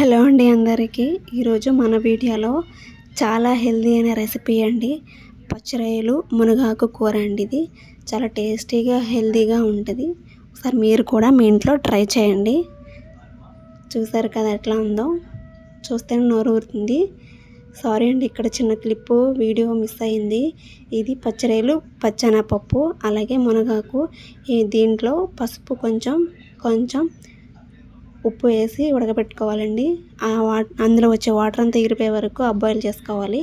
Hello అండి అందరికీ. ఈరోజు మన వీడియోలో చాలా హెల్దీ అయిన రెసిపీ అండి. పచ్చిరాయలు మునగాకు కూర అండి ఇది. చాలా టేస్టీగా హెల్దీగా ఉంటుంది. ఒకసారి మీరు కూడా మీ ఇంట్లో ట్రై చేయండి. చూసారు కదా ఎట్లా ఉందో? చూస్తేనే నోరు ఊరుతుంది. సారీ అండి ఇక్కడ చిన్న క్లిప్పు వీడియో మిస్ అయింది. ఇది పచ్చిరాయలు పచ్చనపప్పు అలాగే మునగాకు. ఈ దీంట్లో పసుపు కొంచెం కొంచెం ఉప్పు వేసి ఉడకబెట్టుకోవాలండి. ఆ వా అందులో వచ్చే వాటర్ అంతా ఎగిరిపోయే వరకు అబ్బాయిలు చేసుకోవాలి.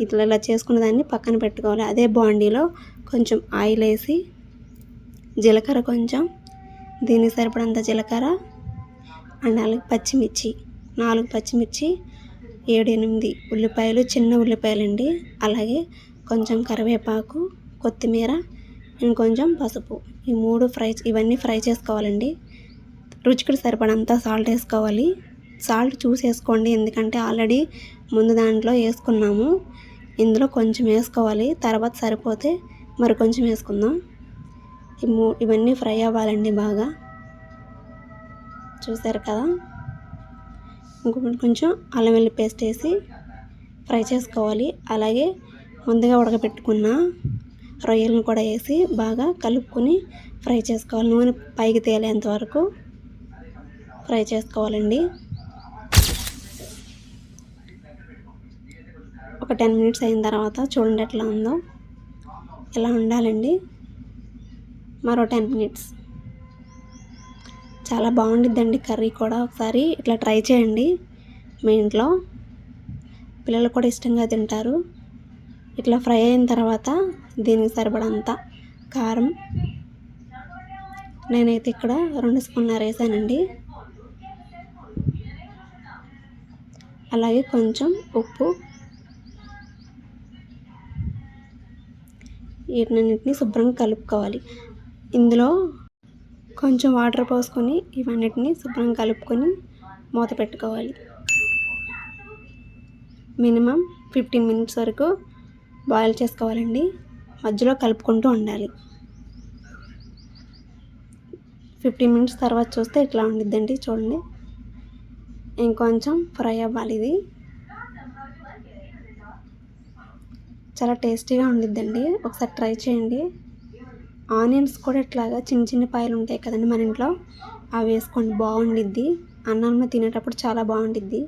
ఇట్లా ఇలా చేసుకున్న దాన్ని పక్కన పెట్టుకోవాలి. అదే బాండీలో కొంచెం ఆయిల్ వేసి జీలకర్ర కొంచెం దీనికి సరిపడంత జీలకర్ర అండ్ అలాగే పచ్చిమిర్చి నాలుగు పచ్చిమిర్చి ఏడు ఎనిమిది ఉల్లిపాయలు చిన్న ఉల్లిపాయలు అండి అలాగే కొంచెం కరివేపాకు కొత్తిమీర ఇంకొంచెం పసుపు. ఈ మూడు ఫ్రై ఇవన్నీ ఫ్రై చేసుకోవాలండి. రుచికి సరిపడంత సాల్ట్ వేసుకోవాలి. సాల్ట్ చూసి వేసుకోండి. ఎందుకంటే ఆల్రెడీ ముందు దాంట్లో వేసుకున్నాము. ఇందులో కొంచెం వేసుకోవాలి. తర్వాత సరిపోతే మరి కొంచెం వేసుకుందాం. ఇవన్నీ ఫ్రై అవ్వాలండి బాగా. చూసారు కదా? ఇంకొకటి కొంచెం అల్లం వెల్లి పేస్ట్ వేసి ఫ్రై చేసుకోవాలి. అలాగే ముందుగా ఉడకబెట్టుకున్న రొయ్యలను కూడా వేసి బాగా కలుపుకొని ఫ్రై చేసుకోవాలి. నూనె పైకి తేలేంత వరకు. ఫ్రై చేసుకోవాలండి. ఒక టెన్ మినిట్స్ అయిన తర్వాత చూడండి ఎట్లా ఉందో. ఇలా ఉండాలండి? మరో టెన్ మినిట్స్. చాలా బాగుండిద్దండి కర్రీ కూడా ఒకసారి. ఇట్లా ట్రై చేయండి మీ ఇంట్లో. పిల్లలు కూడా ఇష్టంగా తింటారు. ఇట్లా ఫ్రై అయిన తర్వాత దీనికి సరిపడంత కారం. నేనైతే ఇక్కడ రెండు స్పూన్లు వేసానండి అలాగే కొంచెం ఉప్పు. వీటినన్నింటినీ శుభ్రంగా కలుపుకోవాలి. ఇందులో కొంచెం వాటర్ పోసుకొని ఇవన్నిటిని శుభ్రంగా కలుపుకొని మూత పెట్టుకోవాలి. మినిమం ఫిఫ్టీన్ మినిట్స్ వరకు బాయిల్ చేసుకోవాలండి. మధ్యలో కలుపుకుంటూ ఉండాలి. ఫిఫ్టీన్ మినిట్స్ తర్వాత చూస్తే ఇట్లా ఉండిద్దండి చూడండి. ఇంకొంచెం ఫ్రై అవ్వాలి ఇది. చాలా టేస్టీగా ఉండిద్దండి. ఒకసారి ట్రై చేయండి. ఆనియన్స్ కూడా ఇట్లాగా చిన్న చిన్న పాయలు ఉంటాయి కదండి మన ఇంట్లో. అవి వేసుకోండి బాగుండిద్ది. అన్నంలో తినేటప్పుడు చాలా బాగుండిద్ది.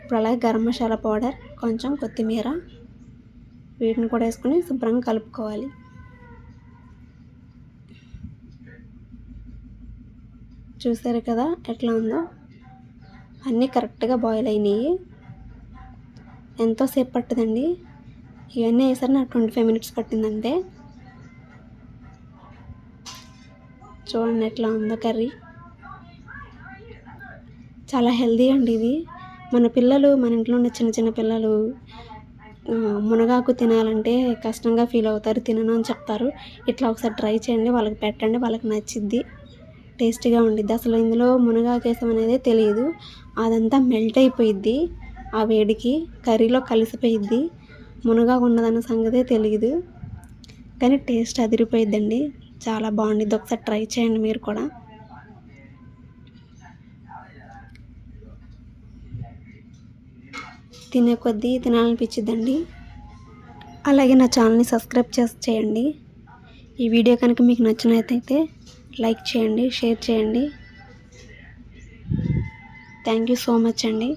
ఇప్పుడు అలాగే గరం మసాలా పౌడర్ కొంచెం కొత్తిమీర వీటిని కూడా వేసుకొని శుభ్రంగా కలుపుకోవాలి. చూసారు కదా ఎట్లా ఉందో? అన్నీ కరెక్ట్గా బాయిల్ అయినాయి. ఎంతోసేపు పట్టదండి? ఇవన్నీ వేసారు నాకు ట్వంటీ ఫైవ్ మినిట్స్ పట్టిందంటే చూడండి ఎట్లా ఉందో కర్రీ. చాలా హెల్దీ అండి ఇది. మన పిల్లలు మన ఇంట్లో ఉన్న చిన్న చిన్న పిల్లలు మునగాకు తినాలంటే కష్టంగా ఫీల్ అవుతారు తినను అని చెప్తారు. ఇట్లా ఒకసారి ట్రై చేయండి వాళ్ళకి పెట్టండి వాళ్ళకి నచ్చిద్ది. టేస్టీగా ఉండిద్ది. అసలు ఇందులో మునగాకేసం అనేది తెలియదు. అదంతా మెల్ట్ అయిపోయిద్ది ఆ వేడికి కర్రీలో కలిసిపోయిద్ది. మునగాకు ఉన్నదన్న సంగతే తెలియదు కానీ టేస్ట్ అదిరిపోయిద్దండి. చాలా బాగుండిద్ది. ఒకసారి ట్రై చేయండి మీరు కూడా. తినే కొద్దీ తినాలనిపించిద్దండి. అలాగే నా ఛానల్ని సబ్స్క్రైబ్ చేసి చేయండి. ఈ వీడియో కనుక మీకు నచ్చినట్టయితే లైక్ చేయండి షేర్ చేయండి. థ్యాంక్ యూ సో మచ్ అండి.